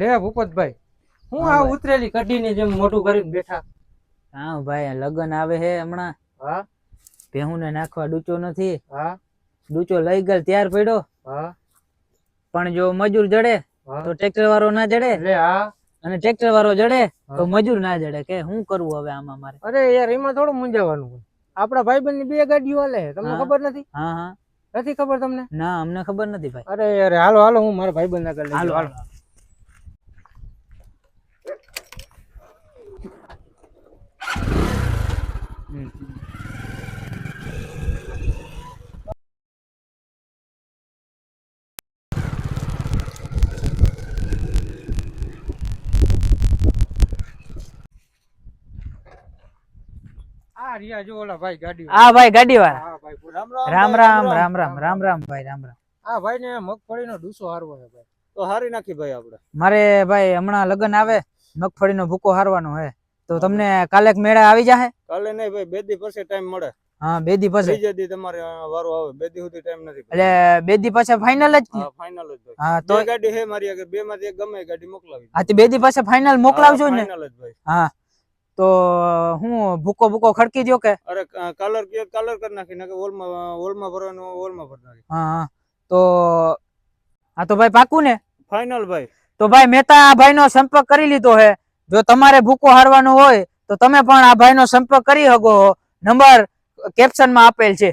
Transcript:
લે ભૂપતભાઈ હું આ. ઉતરેલી કઢીને જેમ મોટું કરીને બેઠા. હા ભાઈ લગન આવે હે હમણાં. હા. ભેહુને નાખવા ડૂચો નથી. હા. ડૂચો લઈ ગયેલ ત્યાર પડ્યો. હા. પણ જો મજૂર જડે તો ટ્રેક્ટર વાળો ના જડે? લે હા. અને ટ્રેક્ટર વાળો જડે તો મજૂર ના જડે કે શું કરવું હવે આમાં મારે? અરે યાર એમાં થોડું મૂંઝાવાનું હોય. આપણા ભાઈબંધની બે ગાડીઓ હાલે તમને ખબર નથી? હા હા. નથી ખબર તમને? ના અમને ખબર નથી ભાઈ. અરે યાર હાલો હાલો હું મારા ભાઈબંધ આગળ હાલો હાલો. ઓલા ભાઈ ગાડી આ ભાઈ ગાડી વાળા હા. રામ રામ રામ રામ રામ રામ ભાઈ રામ રામ હા ભાઈ ને મગફળીનો ડૂસો હારવો છે ભાઈ. તો હારી નાખી ભાઈ આપણે. મારે ભાઈ હમણાં લગ્ન આવે મગફળીનો ભૂકો હારવાનો હે તો તમને કાલે મેળા આવી જાહે? કાલે નહીં ભાઈ બે દી પછી ટાઈમ મળે. હા બે દી પછી. બીજે દી તમારે વારો આવે. બે દી સુધી ટાઈમ નથી એટલે બે દી પછી ફાઇનલ જ? હા ફાઇનલ જ ભાઈ હા તો ગાડી હે મારી આગળ બે માંથી એક ગમે ગાડી મોકલાવી હા તો બે દી પછી ફાઇનલ મોકલાવજો ને. ફાઇનલ જ ભાઈ હા. તો હું ભૂકો ભૂકો ખડકી દ્યો કે? અરે કલર કે કલર કરી નાખી નાખે વોલમાં વોલમાં ભરવાનું વોલમાં ભરી નાખી. હા હા. તો હા તો ભાઈ પાકું ને? ફાઇનલ ભાઈ. તો ભાઈ મેં તો આ ભાઈનો સંપર્ક કરી લીધો હે. જો તમારે ભૂકો હારવાનો હોય, તો તમે પણ આ ભાઈનો સંપર્ક કરી શકો નંબર કેપ્શનમાં આપેલ છે.